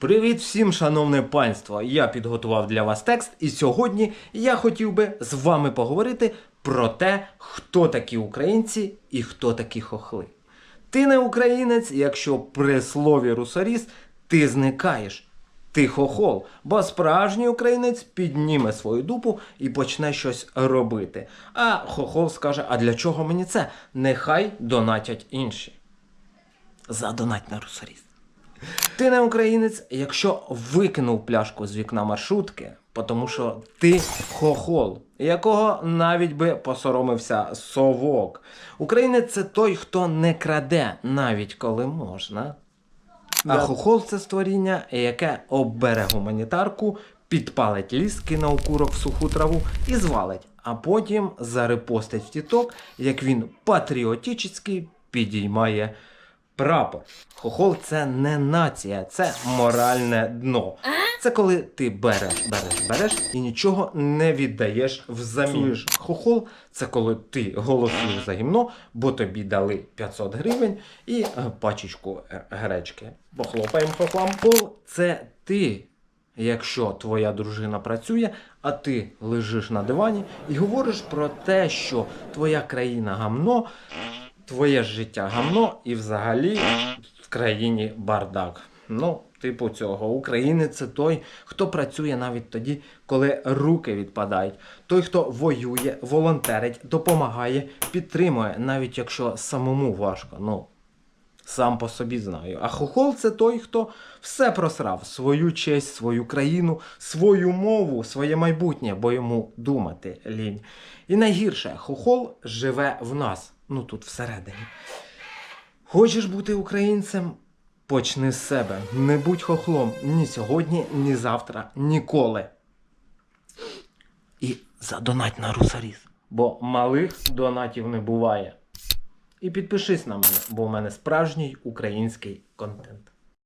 Привіт всім, шановне панство! Я підготував для вас текст, і сьогодні я хотів би з вами поговорити про те, хто такі українці і хто такі хохли. Ти не українець, якщо при слові русаріс ти зникаєш. Ти хохол, бо справжній українець підніме свою дупу і почне щось робити. А хохол скаже: А для чого мені це? Нехай донатять інші. Задонать на русаріс. Ти не українець, якщо викинув пляшку з вікна маршрутки, тому що ти хохол, якого навіть би посоромився совок. Українець це той, хто не краде, навіть коли можна. А хохол це створіння, яке обере гуманітарку, підпалить ліс, кине окурок в суху траву і звалить, а потім зарепостить в тіток, як він патріотичний підіймає прапор. Хохол це не нація, це моральне дно. Це коли ти береш, береш, береш і нічого не віддаєш взамін. Хохол це коли ти голосуєш за гімно, бо тобі дали 500 гривень і е, пачечку гречки. Похлопаємо хохлам. Хохол це ти. Якщо твоя дружина працює, а ти лежиш на дивані і говориш про те, що твоя країна гамно, твоє життя гамно і взагалі в країні бардак. Ну, типу цього, українець це той, хто працює навіть тоді, коли руки відпадають. Той, хто воює, волонтерить, допомагає, підтримує, навіть якщо самому важко. Ну, сам по собі знаю. А хохол це той, хто все просрав: свою честь, свою країну, свою мову, своє майбутнє, бо йому думати лінь. І найгірше, хохол живе в нас, ну тут всередині. Хочеш бути українцем? Почни з себе. Не будь хохлом ні сьогодні, ні завтра, ніколи. І задонать на русаріс, бо малих донатів не буває. І підпишись на мене, бо в мене справжній український контент.